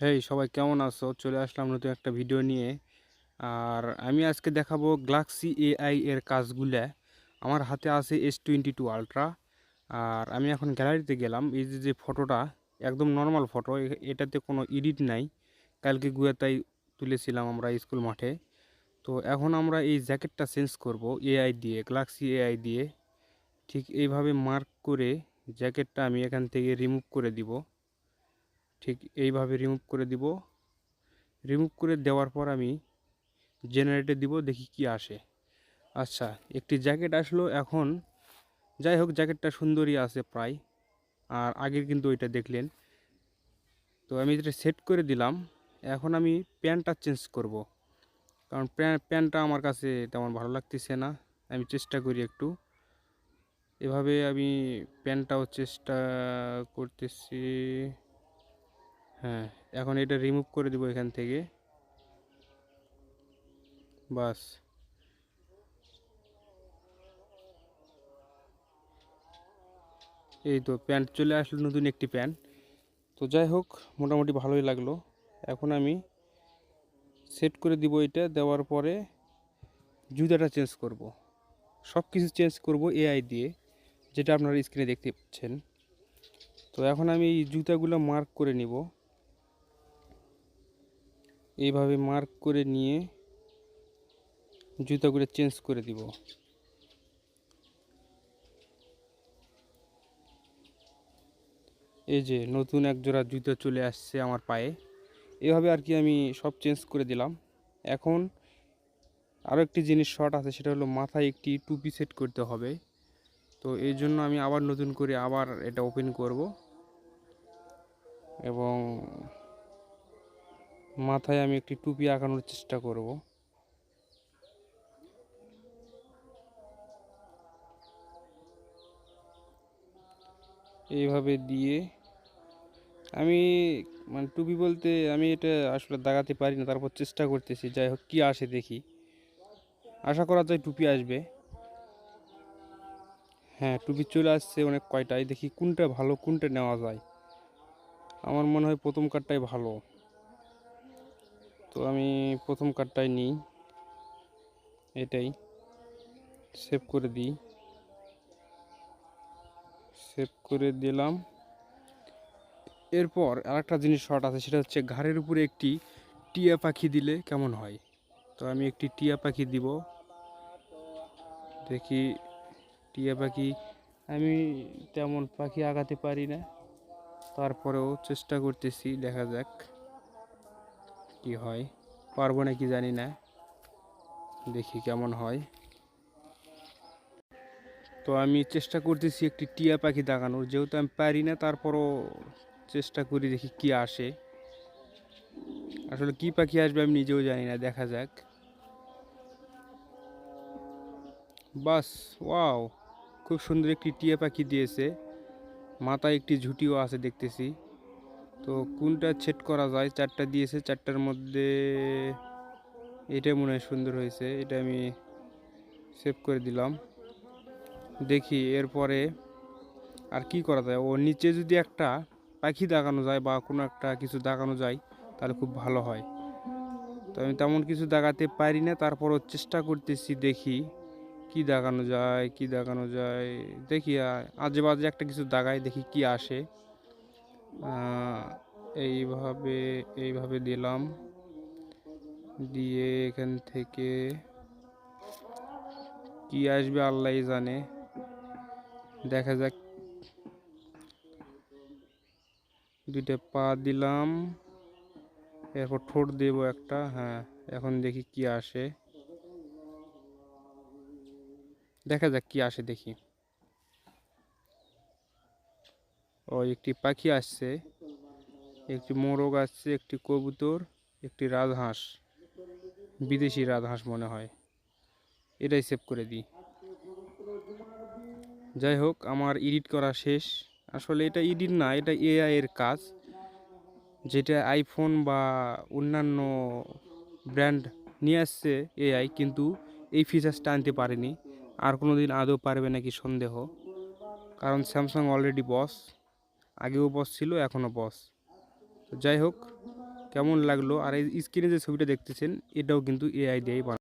হেই সবাই কেমন আছো? চলে আসলাম নতুন একটা ভিডিও নিয়ে। আর আমি আজকে দেখাবো গ্লাক্সি এআই এর কাজগুলা। আমার হাতে আছে এস টোয়েন্টি টু আলট্রা আর আমি এখন গ্যালারিতে গেলাম। এই যে যে ফটোটা একদম নর্মাল ফটো এটাতে কোনো এডিট নাই। কালকে গুয়াতাই তুলেছিলাম আমরা স্কুল মাঠে। তো এখন আমরা এই জ্যাকেটটা চেঞ্জ করব এআই দিয়ে গ্লাক্সি এআই দিয়ে। ঠিক এইভাবে মার্ক করে জ্যাকেটটা আমি এখান থেকে রিমুভ করে দিব। ঠিক এইভাবে রিমুভ করে দিব। রিমুভ করে দেওয়ার পর আমি জেনারেটে দিব, দেখি কি আসে। আচ্ছা একটি জ্যাকেট আসলো এখন। যাই হোক জ্যাকেটটা সুন্দরই আছে প্রায়। আর আগের কিন্তু ওইটা দেখলেন। তো আমি যেটা সেট করে দিলাম। এখন আমি প্যান্টটা চেঞ্জ করব। কারণ প্যান্টটা আমার কাছে তেমন ভালো লাগতেছে না। আমি চেষ্টা করি একটু। এভাবে আমি প্যান্টটাও চেষ্টা করতেছি। হ্যাঁ এখন এটা রিমুভ করে দেবো এখান থেকে। বাস। এই তো প্যান্ট চলে আসলো, নতুন একটি প্যান্ট। তো যাই হোক, মোটামুটি ভালোই লাগল। এখন আমি সেট করে দিব এটা, দেওয়ার পরে জুতাটা চেঞ্জ করব। সব কিছু চেঞ্জ করব এআই দিয়ে, যেটা আপনারা স্ক্রিনে দেখতে পাচ্ছেন। তো এখন আমি এই জুতাগুলো মার্ক করে নিব। এইভাবে মার্ক করে নিয়ে জুতাগুলো চেঞ্জ করে দিব। এই যে নতুন এক জোড়া জুতো চলে আসছে আমার পায়ে। এভাবে আর কি আমি সব চেঞ্জ করে দিলাম। এখন আরও একটি জিনিস শর্ট আছে, সেটা হলো মাথায় একটি টুপি সেট করতে হবে। তো এই জন্য আমি আবার নতুন করে আবার এটা ওপেন করব। এবং মাথায় আমি একটি টুপি আঁকানোর চেষ্টা করব। এইভাবে দিয়ে আমি মানে টুপি বলতে আমি এটা আসলে দাগাতে পারি না, তারপর চেষ্টা করতেছি, যাই হোক, কী আসে দেখি। আশা করা যায় টুপি আসবে। হ্যাঁ টুপি চলে আসছে অনেক কয়টাই দেখি কোনটা ভালো, কোনটা নেওয়া যায়। আমার মনে হয় প্রথম কার্ডটাই ভালো। তো আমি প্রথম কার্ডটাই নিই। এটাই। সেভ করে দিই। সেভ করে দিলাম। এরপর আরেকটা জিনিস শর্ট আছে, সেটা হচ্ছে ঘাড়ের উপরে একটি টিয়া পাখি দিলে কেমন হয়? তো আমি একটি টিয়া পাখি দিব। দেখি টিয়া পাখি, আমি তেমন পাখি আগাতে পারি না। তারপরেও চেষ্টা করতেছি, দেখা যাক। কি হয়? পারব নাকি জানি না। দেখি কেমন হয়। তো আমি চেষ্টা করতেছি একটি টিয়া পাখি দাগানোর যেহেতু আমি পারি না, তারপরও চেষ্টা করি দেখি কি আসে। আসলে কি পাখি আসবে আমি নিজেও জানি না, দেখা যাক। বাস, ওয়াও, খুব সুন্দর একটি টিয়া পাখি দিয়েছে। মাথায় একটি ঝুঁটিও আছে দেখতেছি। তো কোনটা সেট করা যায়? চারটা দিয়েছে, চারটার মধ্যে এটা মনে হয় সুন্দর হয়েছে, এটা আমি সেভ করে দিলাম। দেখি, এরপরে আর কি করা যায়? ও নিচে যদি একটা পাখি দাগানো যায় বা কোনো একটা কিছু দাগানো যায়, তাহলে খুব ভালো হয়। তো আমি তেমন কিছু দাগাতে পারি না, তারপরও চেষ্টা করতেছি, দেখি কি দাগানো যায়, কি দাগানো যায়। দেখি আজে বাজে একটা কিছু দাগাই দেখি কি আসে। এইভাবে এইভাবে দিলাম। দিয়ে এখান থেকে কি আসবে আল্লাহ জানে। দেখা যাক। দুইটা পা দিলাম। এরপর ঠোঁট দেব একটা। হ্যাঁ এখন দেখি কি আসে। দেখা যাক কি আসে দেখি। ও একটি পাখি আসছে, একটি মোরগ আসছে, একটি কবুতর, একটি রাজহাঁস, বিদেশি রাজহাঁস মনে হয়। এটাই সেভ করে দিই। যাই হোক, আমার এডিট করা শেষ। আসলে এটা এডিট না, এটা এআই এর কাজ। যেটা আইফোন বা অন্যান্য ব্র্যান্ড নিয়ে আসছে এআই কিন্তু এই ফিচার্সটা আনতে পারেনি। আর কোনো দিন আদৌ পারবে নাকি সন্দেহ। কারণ স্যামসাং অলরেডি বস আগেও বস ছিল, এখনও বস তো যাই হোক, কেমন লাগল? আর এই স্ক্রিনে যে ছবিটা দেখতেছেন, এটাও কিন্তু এআই দিয়েই বানানো।